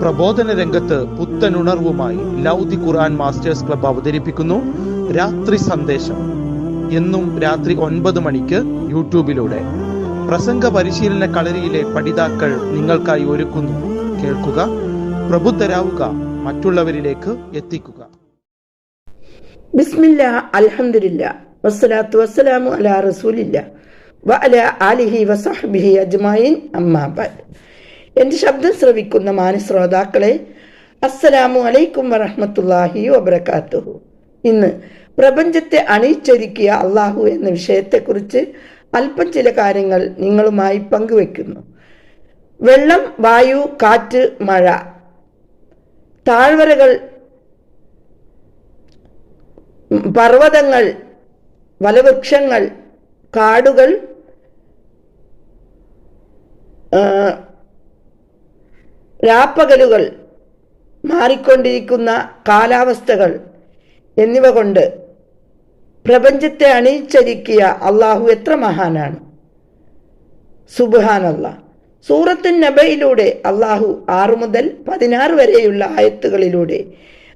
പ്രബോധന രംഗത്ത് പുത്തനുണർവുമായി ലൗദി ഖുർആൻ masters club അവതരിപ്പിക്കുന്നു. രാത്രി സന്ദേശം. എന്നും രാത്രി ഒൻപത് മണിക്ക് യൂട്യൂബിലൂടെ. പ്രസംഗ പരിശീലന കളരിയിലെ പഠിതാക്കൾ നിങ്ങൾക്കായി ഒരുക്കുന്നു. കേൾക്കുക പ്രബുദ്ധരാവുക മറ്റുള്ളവരിലേക്ക് എത്തിക്കുക. വസ്സലാത്തു വസ്സലാമു അലാ റസൂലില്ല ആലിഹി വസഹബിഹി അമ്മാബാദ് എന്റെ ശബ്ദം ശ്രവിക്കുന്ന മാനശ്രോതാക്കളെ അസ്സലാമു അലൈക്കും വറഹ്മത്തുള്ളാഹി വബറകാതുഹു ഇന്ന് പ്രപഞ്ചത്തെ അണിയിച്ചൊരുക്കിയ അള്ളാഹു എന്ന വിഷയത്തെക്കുറിച്ച് അല്പം ചില കാര്യങ്ങൾ നിങ്ങളുമായി പങ്കുവെക്കുന്നു. വെള്ളം വായു കാറ്റ് മഴ. താഴ്വരകൾ പർവതങ്ങൾ വലവൃക്ഷങ്ങൾ കാടുകൾ രാപ്പകലുകൾ മാറിക്കൊണ്ടിരിക്കുന്ന കാലാവസ്ഥകൾ എന്നിവ കൊണ്ട് പ്രപഞ്ചത്തെ അണിയിച്ചരിക്കിയ അള്ളാഹു എത്ര മഹാനാണ്. സുബാനല്ല സൂറത്തിൻ നബയിലൂടെ അള്ളാഹു ആറു മുതൽ പതിനാറ് വരെയുള്ള ആയത്തുകളിലൂടെ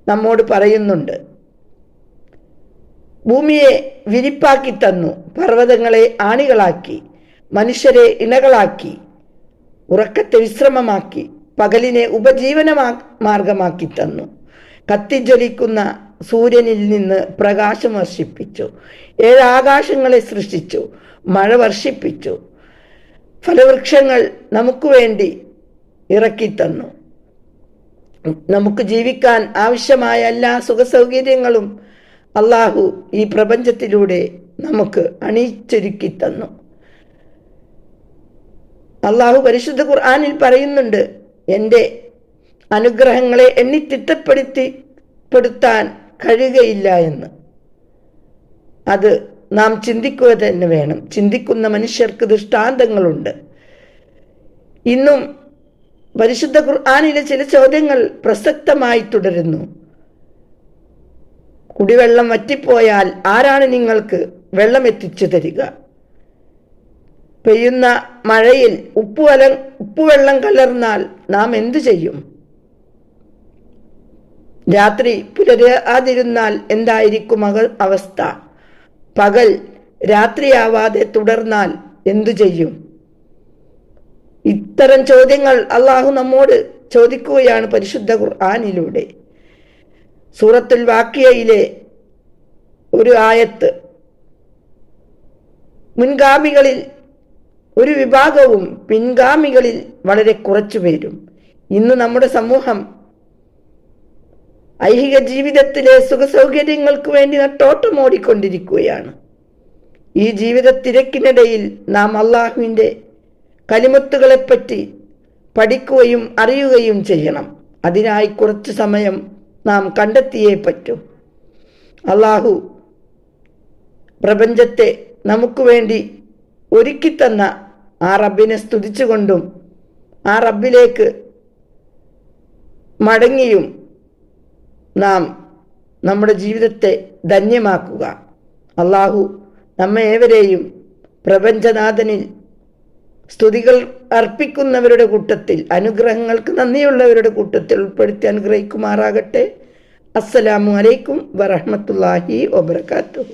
നമ്മോട് പറയുന്നുണ്ട്. ഭൂമിയെ വിരിപ്പാക്കി തന്നു പർവതങ്ങളെ ആണികളാക്കി മനുഷ്യരെ ഇണകളാക്കി ഉറക്കത്തെ വിശ്രമമാക്കി പകലിനെ ഉപജീവന മാർഗമാക്കി തന്നു. കത്തിജ്വലിക്കുന്ന സൂര്യനിൽ നിന്ന് പ്രകാശം വർഷിപ്പിച്ചു. ഏഴ് ആകാശങ്ങളെ സൃഷ്ടിച്ചു. മഴ വർഷിപ്പിച്ചു. ഫലവൃക്ഷങ്ങൾ നമുക്ക് വേണ്ടി ഇറക്കി തന്നു. നമുക്ക് ജീവിക്കാൻ ആവശ്യമായ എല്ലാ സുഖസൗകര്യങ്ങളും അള്ളാഹു ഈ പ്രപഞ്ചത്തിലൂടെ നമുക്ക് അണിയിച്ചൊരുക്കി തന്നു. അള്ളാഹു പരിശുദ്ധ ഖുർആാനിൽ പറയുന്നുണ്ട് എന്റെ അനുഗ്രഹങ്ങളെ എണ്ണി തിട്ടപ്പെടുത്തി പെടുത്താൻ കഴിയുകയില്ല എന്ന്. അത് നാം ചിന്തിക്കുക തന്നെ വേണം. ചിന്തിക്കുന്ന മനുഷ്യർക്ക് ദൃഷ്ടാന്തങ്ങളുണ്ട്. ഇന്നും പരിശുദ്ധ ഖുർആാനിലെ ചില ചോദ്യങ്ങൾ പ്രസക്തമായി തുടരുന്നു. കുടിവെള്ളം വറ്റിപ്പോയാൽ ആരാണ് നിങ്ങൾക്ക് വെള്ളം എത്തിച്ചു തരിക? പെയ്യുന്ന മഴയിൽ ഉപ്പുവല ഉപ്പുവെള്ളം കലർന്നാൽ നാം എന്തു ചെയ്യും? രാത്രി പുലരാതിരുന്നാൽ എന്തായിരിക്കും അവസ്ഥ? പകൽ രാത്രിയാവാതെ തുടർന്നാൽ എന്തു ചെയ്യും? ഇത്തരം ചോദ്യങ്ങൾ അള്ളാഹു നമ്മോട് ചോദിക്കുകയാണ് പരിശുദ്ധ ഖുർആാനിലൂടെ. സൂറത്തുൽ വാക്കിയയിലെ ഒരു ആയത്ത് മുൻഗാമികളിൽ ഒരു വിഭാഗവും പിൻഗാമികളിൽ വളരെ കുറച്ചു പേരും. ഇന്ന് നമ്മുടെ സമൂഹം ഐഹിക ജീവിതത്തിലെ സുഖസൗകര്യങ്ങൾക്ക് വേണ്ടി നട്ടോട്ടം ഓടിക്കൊണ്ടിരിക്കുകയാണ് ഈ ജീവിത തിരക്കിനിടയിൽ നാം അള്ളാഹുവിന്റെ കലിമത്തുകളെപ്പറ്റി പഠിക്കുകയും അറിയുകയും ചെയ്യണം. അതിനായി കുറച്ച് സമയം നാം കണ്ടെത്തിയേ പറ്റൂ. അള്ളാഹു പ്രപഞ്ചത്തെ നമുക്ക് വേണ്ടി ഒരുക്കിത്തന്ന ആ റബ്ബിനെ സ്തുതിച്ചുകൊണ്ടും ആ റബ്ബിലേക്ക് മടങ്ങിയും നാം നമ്മുടെ ജീവിതത്തെ ധന്യമാക്കുക. അള്ളാഹു നമ്മെ ഏവരെയും പ്രപഞ്ചനാഥനിൽ സ്തുതികൾ അർപ്പിക്കുന്നവരുടെ കൂട്ടത്തിൽ അനുഗ്രഹങ്ങൾക്ക് നന്ദിയുള്ളവരുടെ കൂട്ടത്തിൽ ഉൾപ്പെടുത്തി അനുഗ്രഹിക്കുമാറാകട്ടെ. അസ്സലാമു അലൈക്കും വറഹ്മത്തുള്ളാഹി വബർക്കാത്തു